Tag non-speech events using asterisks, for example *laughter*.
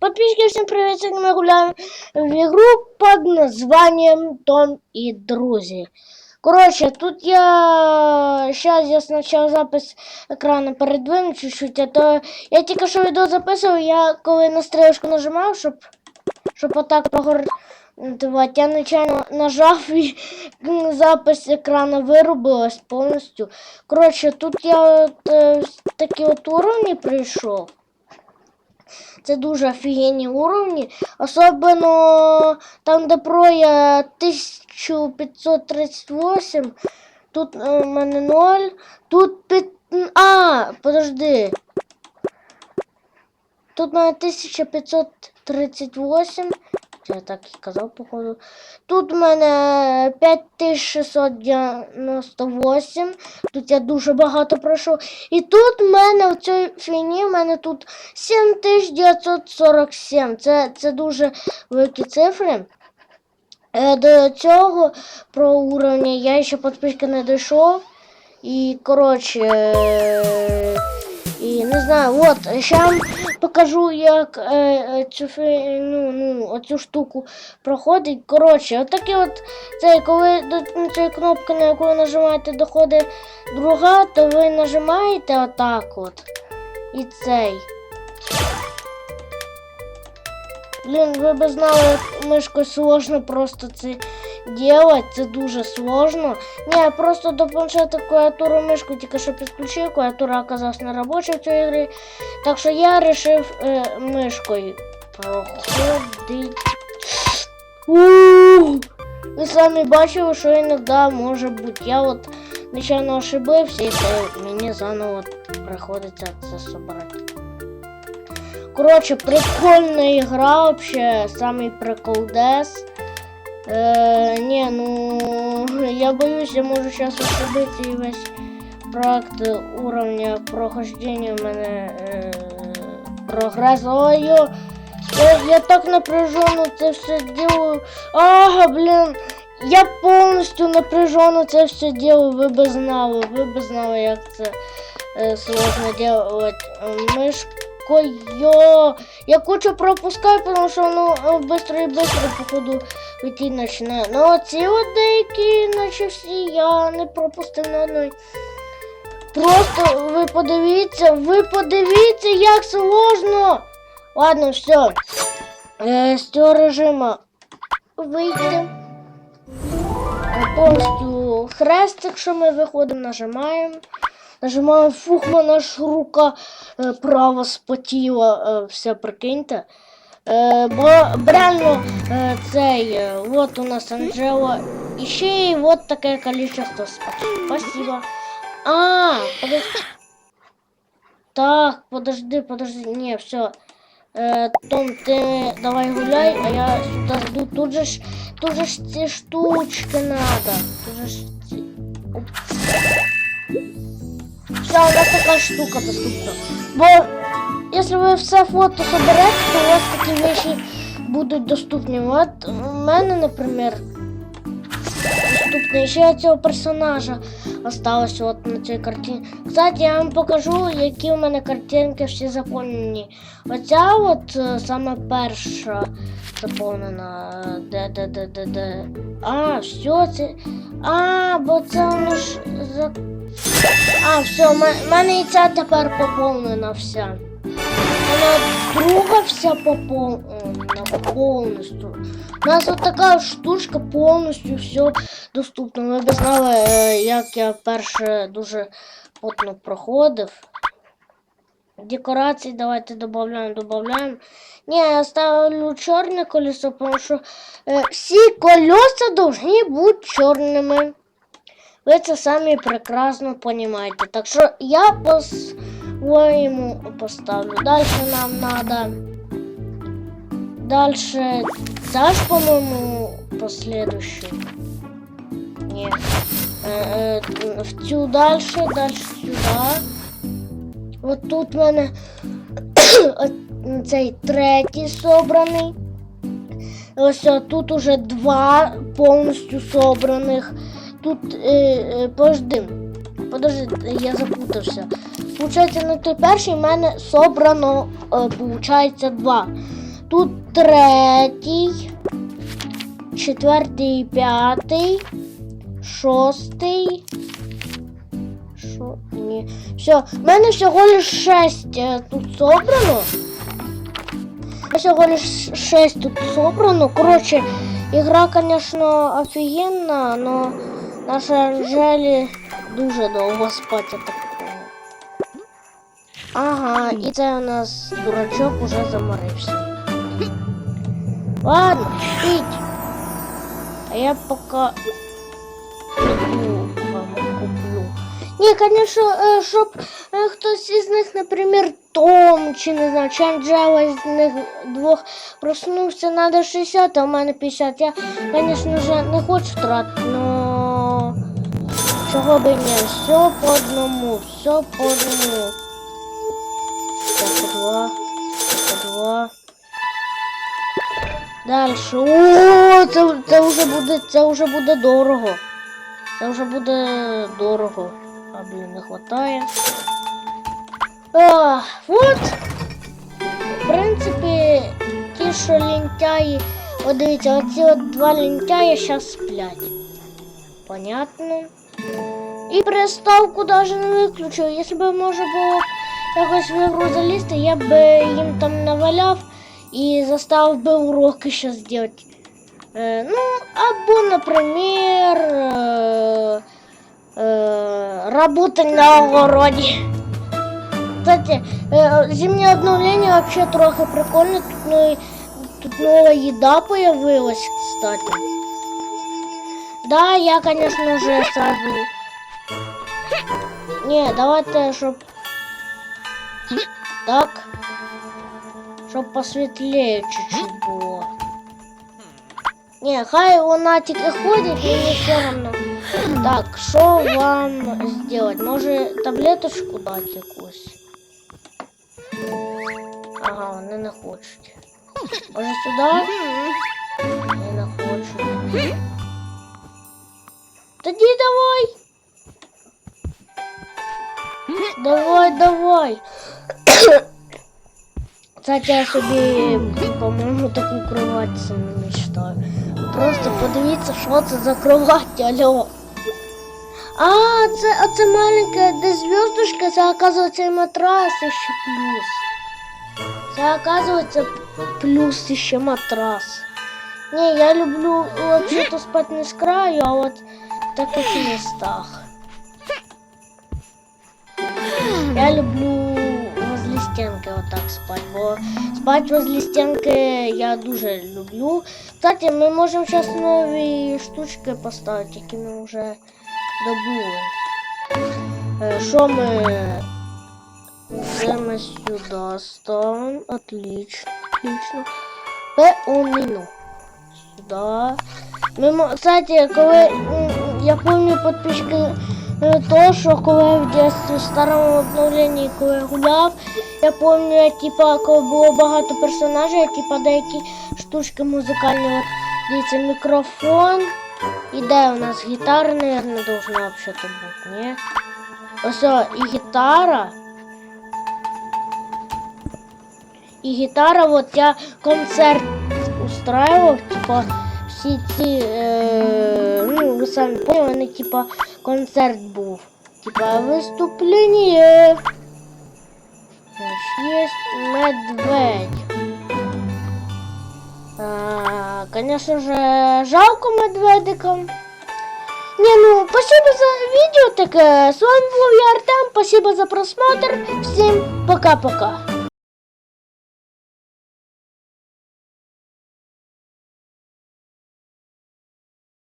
Подписчики, всем привет! Сегодня мы гуляем в игру под названием Том и Друзі. Короче, тут я... Сейчас я сначала запис екрану передвину чуть-чуть, а то я тільки що відео записував, я коли на стрілочку нажимав, щоб, щоб отак погортувати, я нечайно нажав і м, *laughs* запис екрану вирубилась повністю. Коротше, тут я от, е, такі от уровні прийшов. Це дуже офігенні уровні. Особливо там, де проя 1538. Тут е, у мене 0. Тут 5. А, подожди. Тут у мене 1538. Я так і казав, походу. Тут у мене 5698. Тут я дуже багато пройшов. І тут в мене в цій фіні, в мене тут 7947. Це, це дуже великі цифри. Е, До цього про уровня я ще підписки не дійшов. І, коротше, е, і не знаю, от, ще покажу, як е, е, цю, ну, ну, оцю штуку проходить. Коротше, отакі от, це коли до цієї кнопки, на яку ви нажимаєте, доходить друга, то ви нажимаєте отак от. І цей. Блін, ви б знали, як мишкою сложно просто це делать, це дуже сложно. Не, просто до планшета клавіатуру мишку тільки що підключив, клавіатура оказалась не робоча в цій грі. Так що я вирішив е, мишкою проходить. Ууу! Ви самі бачили, що іноді може бути. Я от нечайно ошибився і це мені заново приходиться це собрати. Короче, прикольная игра вообще, самый приколдес. Э, не, ну, я боюсь, я можу сейчас ошибиться и весь проект уровня прохождения у мене е, прогрес. Ой, я, я так напряженно це все делаю. Ага, блин, я повністю напряженно це все делаю, ви би знали, ви би знали, як це е, сложно делать. Мишкою. Я кучу пропускаю, тому що воно е, быстро і быстро, походу, летіть починає. Ну, оці от деякі, наче всі, я не пропустив на одної. Просто ви подивіться, ви подивіться, як сложно. Ладно, все. Е, з цього режиму вийти. Е, Повністю хрест, якщо ми виходимо, нажимаємо. Нажимаємо, фух, ж рука е, права спотіла, е, все прикиньте. Е, бо реально е, цей, е, от у нас Анджела. І ще й от таке количество спа- Спасибо. А, подожди. Так, подожди, подожди. Не, все. Е, Том, ти давай гуляй, а я сюди жду. Тут же ж, тут же ж ці штучки надо. Тут же ж ці... Оп. Все, у нас такая штука доступна. Бо если вы все фото соберете, то у вас такі вещи будуть доступні. От у мене, наприклад, доступні ще цього персонажа осталось от на цій картині. Кстати, я вам покажу, які у мене картинки всі заповнені. Оця от е, саме перша заповнена. Де, де, де, де, де. А, все, це. А, бо це воно ж. А, все, в мене і ця тепер поповнена вся. Вона друга вся поповнена повністю. У нас от така штучка повністю все доступно. Ви б знали, е, як я перше дуже потно проходив. Декорації давайте додаємо, додаємо. Ні, я ставлю чорне колесо, тому що е, всі колеса повинні бути чорними. Ви це самі прекрасно розумієте. Так що я по-своєму поставлю. Далі нам треба. Дальше Даш, по-моему, последующую. Нет. Э, э, в дальше, дальше сюда. *coughs* От тут в мене цей третій собраний. Ось тут уже два повністю собраних. Тут е, е, подожди. Подожди, я запутався. Получається, на той перший в мене собрано, е, получається, два. Тут третій, четвертий, п'ятий, шостий. Шо? Ні. Все, в мене всього лиш шесть е, тут собрано. Всього лиш шесть тут собрано. Коротше, ігра, звісно, офігенна, но на жаль, дуже довго спати так. Ага, і це у нас дурачок уже заморився. Ладно, спіть. А я пока вам куплю. Ні, звісно, е, щоб е, хтось із них, наприклад, Том чи не знаю, чи Анджела з них двох проснувся, треба 60, а у мене 50. Я, звісно вже не хочу втратити, но чого би не, все по одному, все по одному. Два, два. Дальше. О, це, це вже буде, це вже буде дорого. Це вже буде дорого. А блін, не хватає. А, от. В принципі, ті, що лентяї. От дивіться, оці от два лентяї зараз сплять. Понятно. І приставку даже не виключу. Якщо б може було якось в ігру залізти, я б їм там наваляв і заставив би уроки ще зробити. Е, ну, або, например, е, е, работать на огороді. Кстати, е, зимнє обновлення вообще трохи прикольне. Тут, ну, тут нова їда появилась, кстати. Да, я, конечно же, сразу... Не, давайте, щоб... Так. Щоб посвітлее чуть-чуть було. Не, хай вона тільки ходить, мені все равно. Так, що вам сделать? Може таблеточку дати якусь? Ага, вони не хочуть. Може сюди? Не, не хочуть. Тоді давай. Давай, давай. Кстати, я собі, по-моєму, таку кровать сильно мечтаю. Просто подивіться, що це за кровать, алло. А, це, а це маленька, де зв'язочка, це, оказується, і матрас ще плюс. Це, оказується, плюс ще матрас. Не, я люблю вообще-то спать не с краю, а вот в таких местах. Я люблю возле стенки вот так спать, бо спать возле стенки я дуже люблю. Кстати, ми можемо зараз нові штучки поставити, які ми вже добули. Е, Що ми це сюди ставимо. Отлично, отлично. Пеонину. Сюда. Ми, кстати, коли я пам'ятаю підписчики то, що коли я в дитинстві в старому обновленні, коли я гуляв, я пам'ятаю, типа, коли було багато персонажів, я, типа деякі штучки музикальні. От, дивіться, мікрофон. І де у нас гітара, наверное, должна вообще-то бути, ні? Ось і гітара. І гітара, от я концерт устраивал, типа, всі ці, е, ну, ви самі поняли, вони, типа, концерт був. Типа, виступлення. Є медведь. А, конечно же, жалко медведикам. Не, ну, спасибо за видео такое. С вами был я, Артем. Спасибо за просмотр. Всем пока-пока.